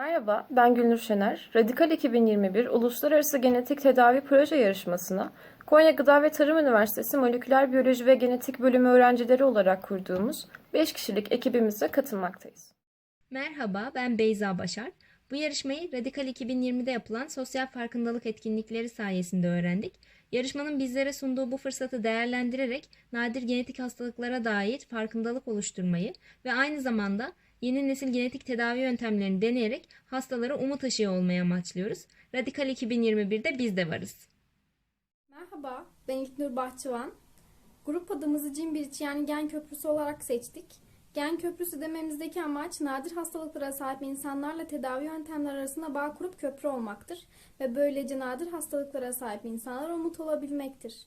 Merhaba, ben Gülnur Şener. Radikal 2021 Uluslararası Genetik Tedavi Proje Yarışması'na Konya Gıda ve Tarım Üniversitesi Moleküler Biyoloji ve Genetik Bölümü öğrencileri olarak kurduğumuz 5 kişilik ekibimize katılmaktayız. Merhaba, ben Beyza Başar. Bu yarışmayı Radikal 2020'de yapılan sosyal farkındalık etkinlikleri sayesinde öğrendik. Yarışmanın bizlere sunduğu bu fırsatı değerlendirerek nadir genetik hastalıklara dair farkındalık oluşturmayı ve aynı zamanda yeni nesil genetik tedavi yöntemlerini deneyerek hastalara umut ışığı olmayı amaçlıyoruz. Radikal 2021'de biz de varız. Merhaba, ben İlknur Bahçıvan. Grup adımızı Cambridge yani Gen Köprüsü olarak seçtik. Gen Köprüsü dememizdeki amaç nadir hastalıklara sahip insanlarla tedavi yöntemleri arasında bağ kurup köprü olmaktır ve böylece nadir hastalıklara sahip insanlara umut olabilmektir.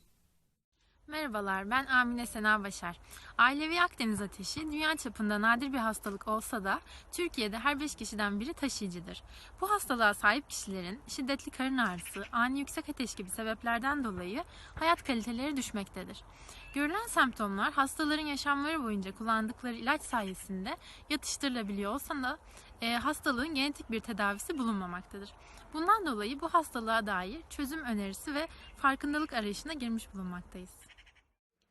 Merhabalar, ben Amine Sena Başar. Ailevi Akdeniz ateşi dünya çapında nadir bir hastalık olsa da Türkiye'de her 5 kişiden biri taşıyıcıdır. Bu hastalığa sahip kişilerin şiddetli karın ağrısı, ani yüksek ateş gibi sebeplerden dolayı hayat kaliteleri düşmektedir. Görülen semptomlar hastaların yaşamları boyunca kullandıkları ilaç sayesinde yatıştırılabiliyor olsa da e, hastalığın genetik bir tedavisi bulunmamaktadır. Bundan dolayı bu hastalığa dair çözüm önerisi ve farkındalık arayışına girmiş bulunmaktayız.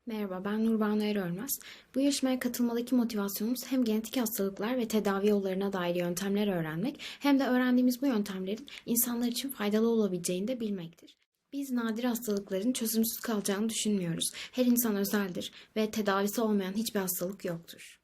Merhaba, ben Nurbanu Erölmez. Bu yarışmaya katılmadaki motivasyonumuz hem genetik hastalıklar ve tedavi yollarına dair yöntemler öğrenmek hem de öğrendiğimiz bu yöntemlerin insanlar için faydalı olabileceğini de bilmektir. Biz nadir hastalıkların çözümsüz kalacağını düşünmüyoruz. Her insan özeldir ve tedavisi olmayan hiçbir hastalık yoktur.